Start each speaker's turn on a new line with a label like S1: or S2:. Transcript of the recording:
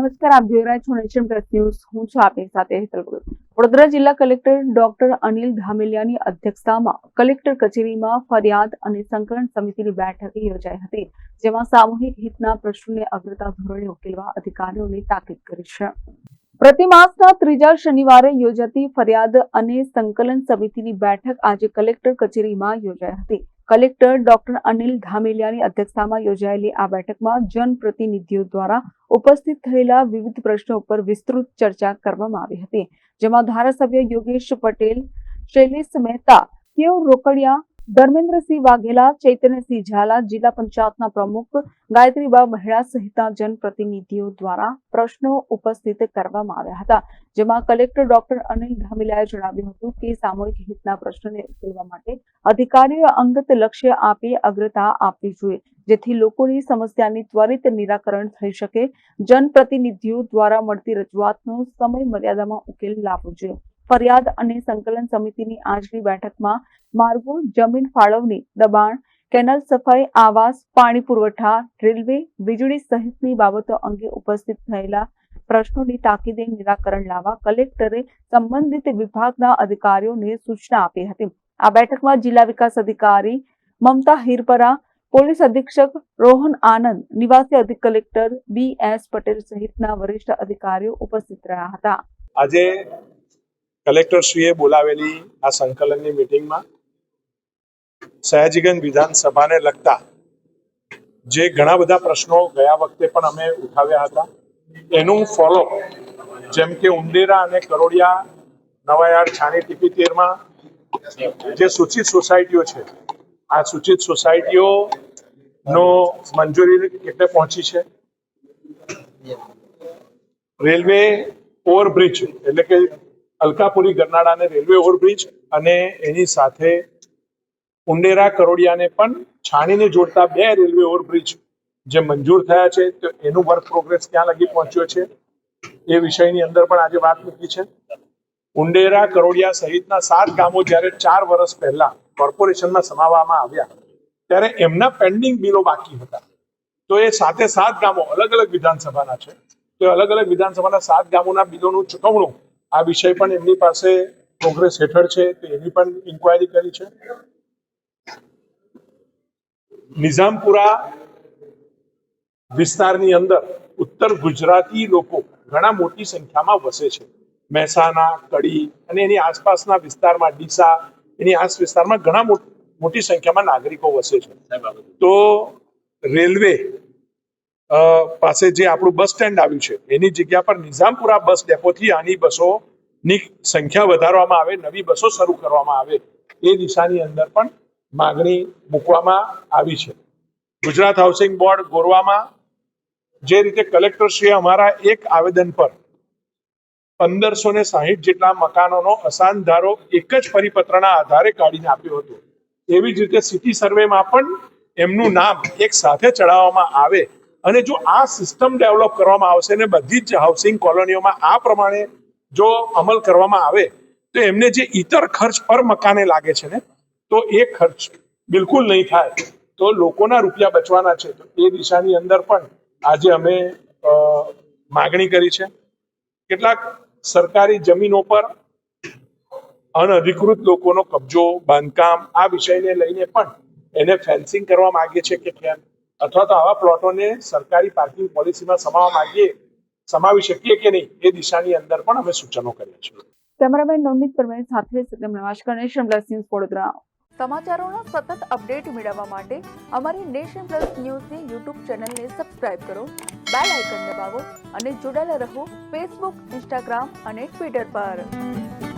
S1: નમસ્કાર, આપ જોઈ રહ્યા છો નેશન પ્લસ ન્યૂઝ. હું છું આપની સાથે હેતલ વડોદરા જિલ્લા કલેક્ટર ડોક્ટર અનિલ ધામેલિયાની અધ્યક્ષતામાં કલેક્ટર કચેરીમાં ફરિયાદ અને સંકલન સમિતિની બેઠક યોજાઈ હતી, જેમાં સામૂહિક હિતના પ્રશ્નોને અગ્રતા ધોરણે ઉકેલવા અધિકારીઓને તાકીદ કરી છે. પ્રતિમાસના ત્રીજા શનિવારે યોજાતી ફરિયાદ અને સંકલન સમિતિની બેઠક આજે કલેક્ટર કચેરીમાં યોજાઈ હતી. કલેક્ટર ડોક્ટર અનિલ ધામેલિયાની અધ્યક્ષતામાં યોજાયેલી આ બેઠકમાં જનપ્રતિનિધિઓ દ્વારા ઉપસ્થિત થયેલા વિવિધ પ્રશ્નો ઉપર વિસ્તૃત ચર્ચા કરવામાં આવી હતી, જેમાં ધારાસભ્ય યોગેશ પટેલ, શૈલેષ મહેતા કેવ રોકડિયા ધર્મેન્દ્રસિંહ વાઘેલા, ચૈતન્યસિંહ ઝાલા, જિલ્લા પંચાયતના પ્રમુખ ગાયત્રીબા મહેડા સહિતના જનપ્રતિનિધિઓ દ્વારા પ્રશ્નો ઉપસ્થિત કરવામાં આવ્યા હતા. જેમાં કલેક્ટર ડોક્ટર અનિલ ધામિલાએ જણાવ્યું હતું કે સામૂહિક હિતના પ્રશ્નોને ઉકેલવા માટે અધિકારીઓ અંગત લક્ષ્ય આપી અગ્રતા આપવી જોઈએ, જેથી લોકોની સમસ્યાની ત્વરિત નિરાકરણ થઈ શકે. જનપ્રતિનિધિઓ દ્વારા મળતી રજૂઆતનો સમય મર્યાદામાં ઉકેલ લાવવો જોઈએ. ફરિયાદ અને સંકલન સમિતિની આજની બેઠકમાં માર્ગો, જમીન ફાળવણી, દબાણ, કેનલ સફાઈ, આવાસ, પાણી પુરવઠા, રેલવે, વીજળી સહિતની બાબતો અંગે ઉપસ્થિત થયેલા પ્રશ્નોની તાકીદે નિરાકરણ લાવવા કલેક્ટરે સંબંધિત વિભાગના અધિકારીઓને સૂચના આપી હતી. આ બેઠકમાં જિલ્લા વિકાસ અધિકારી મમતા હિરપરા, પોલીસ અધિક્ષક રોહન આનંદ, નિવાસી અધિક કલેક્ટર બી એસ પટેલ સહિતના વરિષ્ઠ અધિકારીઓ ઉપસ્થિત રહ્યા હતા.
S2: આજે કલેક્ટરશ્રીએ બોલાવેલી આ સંકલનની મિટિંગમાં સયાજીગંજ વિધાનસભાને લગતા જે ઘણા બધા પ્રશ્નો ગયા વખતે પણ અમે ઉઠાવ્યા હતા. એનું ફોલો જેમ કે ઉંદેરા અને કરોડિયા, નવાયાર, છાણી ટીપી તેરમાં જે સૂચિત સોસાયટીઓ છે, આ સૂચિત સોસાયટીઓ નો મંજૂરી કેટલે પહોંચી છે. રેલવે ઓવરબ્રિજ એટલે કે અલકાપુરી ગરનાળાને રેલવે ઓવરબ્રિજ અને એની સાથે ઉંડેરા કરોડિયાને પણ છાણીને જોડતા બે રેલવે ઓવરબ્રિજ જે મંજૂર થયા છે, તો એનું વર્ક પ્રોગ્રેસ ક્યાં લગી પહોંચ્યો છે, એ વિષયની અંદર પણ આજે વાત મૂકી છે. ઉંડેરા કરોડિયા સહિતના સાત ગામો જ્યારે ચાર વર્ષ પહેલા કોર્પોરેશનમાં સમાવવામાં આવ્યા, ત્યારે એમના પેન્ડિંગ બિલો બાકી હતા. તો એ સાથે સાત ગામો, અલગ અલગ વિધાનસભાના છે, તો અલગ અલગ વિધાનસભાના સાત ગામોના બિલોનું ચૂકવણું આ વિષય પણ એમની પાસે કોંગ્રેસ હેઠળ છે તો એની પણ ઇન્ક્વાયરી કરી છે. નિઝામપુરા વિસ્તારની અંદર ઉત્તર ગુજરાતી લોકો ઘણા મોટી સંખ્યામાં વસે છે. મહેસાણા કડી અને એની આસપાસના વિસ્તારમાં ડીસા એની આસ વિસ્તારમાં ઘણા મોટી સંખ્યામાં નાગરિકો વસે છે. તો રેલવે પાસે જે આપણું બસ સ્ટેન્ડ આવ્યું છે, એની જગ્યા પર નિઝામપુરા બસ ડેપોથી આની બસોની સંખ્યા વધારવામાં આવે, નવી બસો શરૂ કરવામાં આવે, એ દિશાની અંદર પણ માગણી મૂકવામાં આવી છે. ગુજરાત હાઉસિંગ બોર્ડ ગોરવામાં જે રીતે કલેક્ટરશ્રીએ અમારા એક આવેદન પર પંદરસો ને સાહીઠ જેટલા મકાનોનો અસાન ધારો એક જ પરિપત્રના આધારે કાઢીને આપ્યો હતો, એવી જ રીતે સિટી સર્વેમાં પણ એમનું નામ એક સાથે ચડાવવામાં આવે અને જો આ સિસ્ટમ ડેવલપ કરવામાં આવશે ને બધી જ હાઉસિંગ કોલોનીઓમાં આ પ્રમાણે જો અમલ કરવામાં આવે, તો એમને જે ઇતર ખર્ચ પર મકાને લાગે છે ને, તો એ ખર્ચ બિલકુલ નહીં થાય. તો લોકોના રૂપિયા બચવાના છે. તો એ દિશાની અંદર પણ આજે અમે માગણી કરી છે. કેટલાક સરકારી જમીનો પર અનધિકૃત લોકોનો કબજો, બાંધકામ આ વિષયને લઈને પણ એને ફેન્સિંગ કરવા માંગીએ છે કે કેમ? અથવા તો આવા પ્લોટોને સરકારી પાર્કિંગ પોલિસીમાં સમાવવા માંગીએ સમાવી શકીએ કે નહીં એ દિશાની અંદર પણ અમે સૂચનો કર્યા છે.
S1: કેમેરામેન નવનીત પરમાર સાથે સત્યમ નમસ્કાર નેશન પ્લસ ન્યૂઝ વડોદરા. સમાચારોના સતત અપડેટ મેળવવા માટે અમારી નેશન પ્લસ ન્યૂઝની યુટ્યુબ ચેનલને સબસ્ક્રાઇબ કરો બેલ આઇકન દબાવો અને જોડાયેલા રહો ફેસબુક ઇન્સ્ટાગ્રામ અને ટ્વિટર પર.